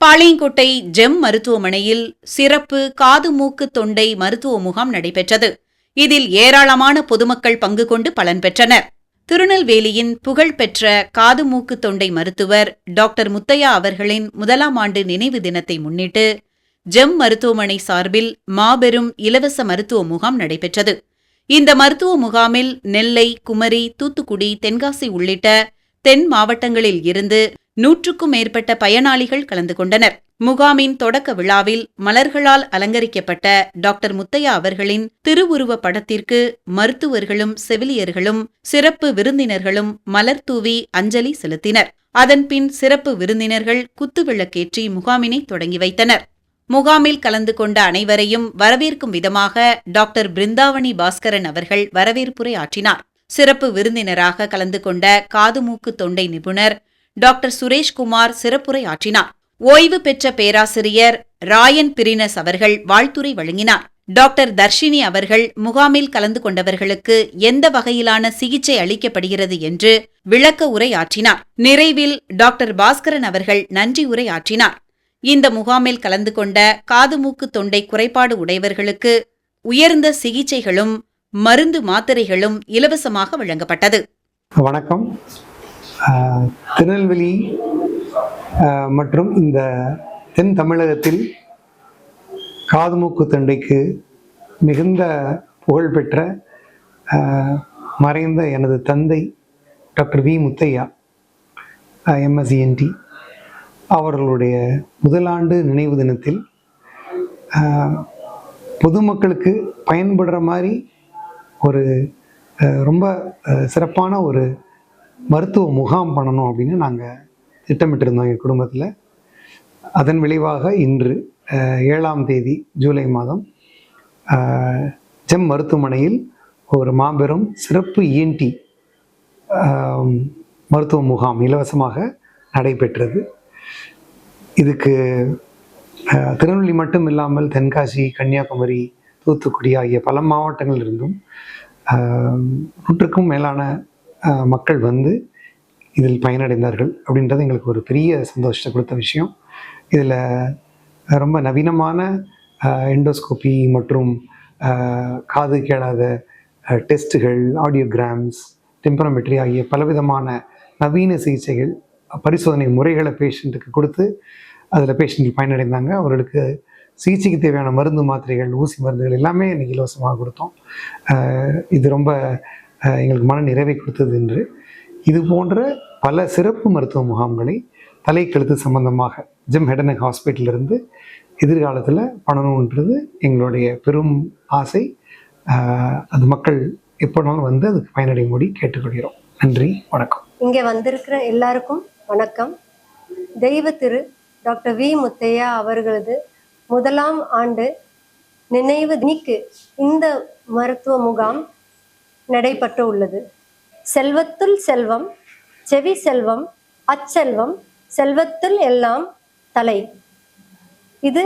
Palayamkottai GeM மருத்துவமனையில் சிறப்பு காது மூக்கு தொண்டை மருத்துவ முகாம் நடைபெற்றது. இதில் ஏராளமான பொதுமக்கள் பங்கு கொண்டு பலன் பெற்றனர். திருநெல்வேலியின் புகழ்பெற்ற காது மூக்கு தொண்டை மருத்துவர் டாக்டர் முத்தையா அவர்களின் முதலாம் ஆண்டு நினைவு தினத்தை முன்னிட்டு ஜெம் மருத்துவமனை சார்பில் மாபெரும் இலவச மருத்துவ முகாம் நடைபெற்றது. இந்த மருத்துவ முகாமில் நெல்லை குமரி தூத்துக்குடி தென்காசி உள்ளிட்ட தென் மாவட்டங்களில் இருந்து நூற்றுக்கும் மேற்பட்ட பயனாளிகள் கலந்து கொண்டனர். முகாமின் தொடக்க விழாவில் மலர்களால் அலங்கரிக்கப்பட்ட டாக்டர் முத்தையா அவர்களின் திருவுருவ படத்திற்கு மருத்துவர்களும் செவிலியர்களும் சிறப்பு விருந்தினர்களும் மலர் தூவி அஞ்சலி செலுத்தினர். அதன்பின் சிறப்பு விருந்தினர்கள் குத்துவிளக்கேற்றி முகாமினை தொடங்கி வைத்தனர். முகாமில் கலந்து கொண்ட அனைவரையும் வரவேற்கும் விதமாக டாக்டர் பிருந்தாவணி பாஸ்கரன் அவர்கள் வரவேற்புரை ஆற்றினார். சிறப்பு விருந்தினராக கலந்து கொண்ட காது மூக்கு தொண்டை நிபுணர் டாக்டர் சுரேஷ்குமார் சிறப்புரை ஆற்றினார் ஓய்வு பெற்ற பேராசிரியர் ராயன் பிரினஸ் அவர்கள் வாழ்த்துரை வழங்கினார். டாக்டர் தர்ஷினி அவர்கள் முகாமில் கலந்து கொண்டவர்களுக்கு எந்த வகையிலான சிகிச்சை அளிக்கப்படுகிறது என்று விளக்க உரை ஆற்றினார் நிறைவில் டாக்டர் பாஸ்கரன் அவர்கள் நன்றி உரை ஆற்றினார் இந்த முகாமில் கலந்து கொண்ட காது மூக்கு தொண்டை குறைபாடு உடையவர்களுக்கு உயர்ந்த சிகிச்சைகளும் மருந்து மாத்திரைகளும் இலவசமாக வழங்கப்பட்டது. வணக்கம். திருநெல்வேலி மற்றும் இந்த தென் தமிழகத்தில் காதுமூக்கு தண்டைக்கு மிகுந்த புகழ்பெற்ற மறைந்த எனது தந்தை டாக்டர் வி. முத்தையா எம்எஸ்சிஎன்டி அவர்களுடைய முதலாண்டு நினைவு தினத்தில் பொதுமக்களுக்கு பயன்படுற மாதிரி ஒரு ரொம்ப சிறப்பான ஒரு மருத்துவ முகாம் பண்ணணும் அப்படின்னு நாங்கள் திட்டமிட்டிருந்தோம் எங்கள் குடும்பத்தில். அதன் விளைவாக இன்று ஏழாம் தேதி ஜூலை மாதம் ஜெம் மருத்துவமனையில் ஒரு மாபெரும் சிறப்பு இஎன்டி மருத்துவ முகாம் இலவசமாக நடைபெற்றது. இதுக்கு திருநெல்வேலி மட்டும் இல்லாமல் தென்காசி கன்னியாகுமரி தூத்துக்குடி ஆகிய பல மாவட்டங்கள் இருந்தும் நூற்றுக்கும் மேலான மக்கள் வந்து இதில் பயனடைந்தார்கள் அப்படின்றது எங்களுக்கு ஒரு பெரிய சந்தோஷத்தை கொடுத்த விஷயம். இதில் ரொம்ப நவீனமான எண்டோஸ்கோபி மற்றும் காது கேளாத டெஸ்ட்டுகள் ஆடியோகிராம்ஸ் டெம்பரமெட்ரி ஆகிய பலவிதமான நவீன சிகிச்சைகள் பரிசோதனை முறைகளை பேஷண்ட்டுக்கு கொடுத்து அதில் பேஷண்ட்டுக்கு பயனடைந்தாங்க. அவர்களுக்கு சிகிச்சைக்கு தேவையான மருந்து மாத்திரைகள் ஊசி மருந்துகள் எல்லாமே இன்றைக்கி இலவசமாக கொடுத்தோம். இது ரொம்ப எங்களுக்கு மன நிறைவை கொடுத்தது என்று. இது போன்ற பல சிறப்பு மருத்துவ முகாம்களை தலைக்கெழுத்து சம்பந்தமாக ஜிம் ஹெடனக் ஹாஸ்பிட்டலிருந்து எதிர்காலத்தில் பண்ணணுன்றது எங்களுடைய பெரும் ஆசை. அது மக்கள் எப்போனாலும் வந்து அதுக்கு பயனடையும்படி கேட்டுக்கொள்கிறோம். நன்றி வணக்கம். இங்கே வந்திருக்கிற எல்லாருக்கும் வணக்கம். தெய்வ திரு டாக்டர் வி. முத்தையா அவர்களது முதலாம் ஆண்டு நினைவு நீக்கு இந்த மருத்துவ முகாம் நடைபெற்று உள்ளது. செல்வத்துள் செல்வம் செவி செல்வம் அச்செல்வம் செல்வத்தில் எல்லாம் தலை. இது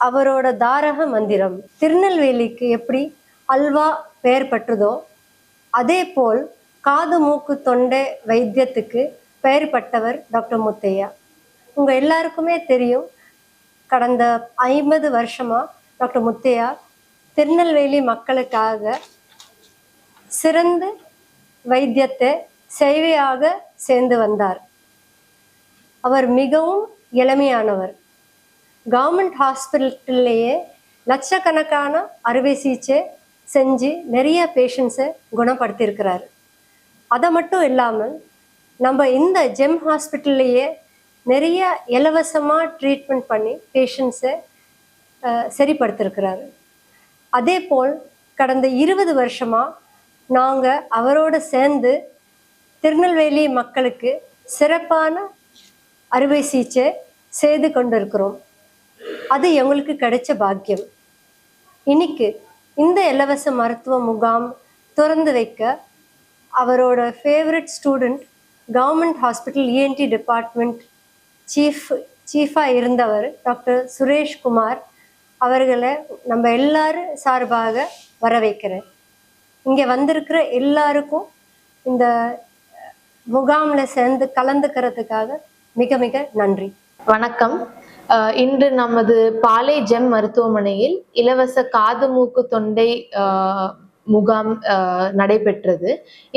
அவரோட தாரக மந்திரம். திருநெல்வேலிக்கு எப்படி அல்வா பெயர் பெற்றதோ அதே போல் காது மூக்கு தொண்டை வைத்தியத்துக்கு பெயர் பட்டவர் டாக்டர் முத்தையா. உங்கள் எல்லாருக்குமே தெரியும் கடந்த ஐம்பது வருஷமாக டாக்டர் முத்தையா திருநெல்வேலி மக்களுக்காக சிறந்த வைத்தியத்தை சேவையாக சேர்ந்து வந்தார். அவர் மிகவும் எளிமையானவர் கவர்மெண்ட் ஹாஸ்பிட்டல்லையே லட்சக்கணக்கான அறுவை சிகிச்சை செஞ்சு நிறைய பேஷண்ட்ஸை குணப்படுத்தியிருக்கிறார். அதை மட்டும் இல்லாமல் நம்ம இந்த ஜெம் ஹாஸ்பிட்டல்லையே நிறைய இலவசமாக ட்ரீட்மெண்ட் பண்ணி பேஷண்ட்ஸை சரிப்படுத்திருக்கிறாரு அதே போல் கடந்த இருபது வருஷமாக நாங்கள் அவரோட சேர்ந்து திருநெல்வேலி மக்களுக்கு சிறப்பான அறுவை சிகிச்சை செய்து கொண்டிருக்கிறோம். அது எங்களுக்கு கிடைச்ச பாக்கியம். இன்னைக்கு இந்த இலவச மருத்துவ முகாம் திறந்து வைக்க அவரோட favourite student government hospital ENT department chief சீஃபாக இருந்தவர் டாக்டர் சுரேஷ் குமார் அவர்களை நம்ம எல்லாரும் சார்பாக வர வைக்கிறேன் இங்கே வந்திருக்கிற எல்லாருக்கும் இந்த முகாமில் சேர்ந்து கலந்துக்கிறதுக்காக மிக மிக நன்றி. வணக்கம். இன்று நமது பாலை ஜெம் மருத்துவமனையில் இலவச காது மூக்கு தொண்டை முகாம் நடைபெற்றது.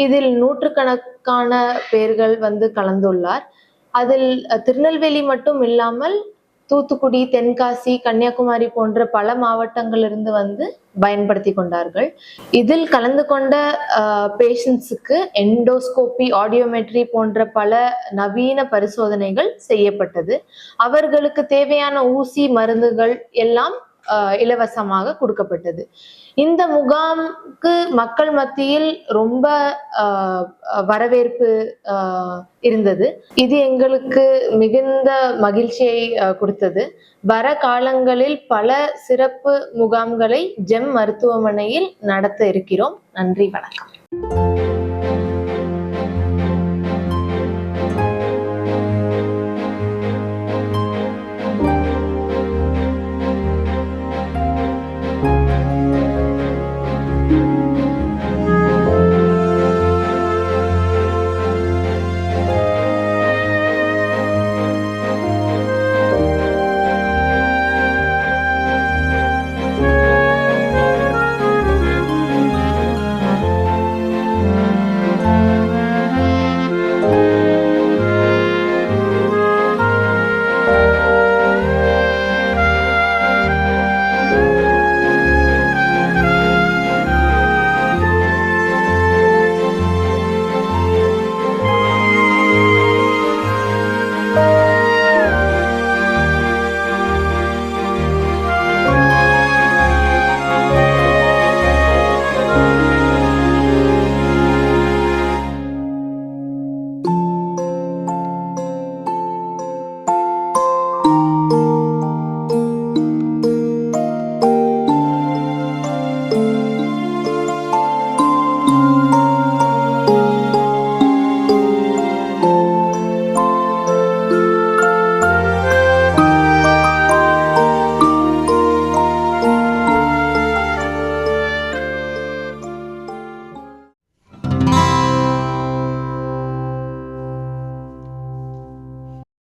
இதில் நூற்றுக்கணக்கான பேர்கள் வந்து கலந்துள்ளார். அதில் திருநெல்வேலி மட்டும் இல்லாமல் தூத்துக்குடி தென்காசி கன்னியாகுமரி போன்ற பல மாவட்டங்களிலிருந்து வந்து பயன்படுத்தி கொண்டார்கள். இதில் கலந்து கொண்ட பேஷண்ட்ஸுக்கு எண்டோஸ்கோபி ஆடியோமெட்ரி போன்ற பல நவீன பரிசோதனைகள் செய்யப்பட்டது. அவர்களுக்கு தேவையான ஊசி மருந்துகள் எல்லாம் இலவசமாக கொடுக்கப்பட்டது. இந்த முகாமுக்கு மக்கள் மத்தியில் ரொம்ப ஆஹ், வரவேற்பு ஆஹ், இருந்தது. இது எங்களுக்கு மிகுந்த மகிழ்ச்சியை கொடுத்தது. வர காலங்களில் பல சிறப்பு முகாம்களை ஜெம் மருத்துவமனையில் நடத்த இருக்கிறோம். நன்றி வணக்கம்.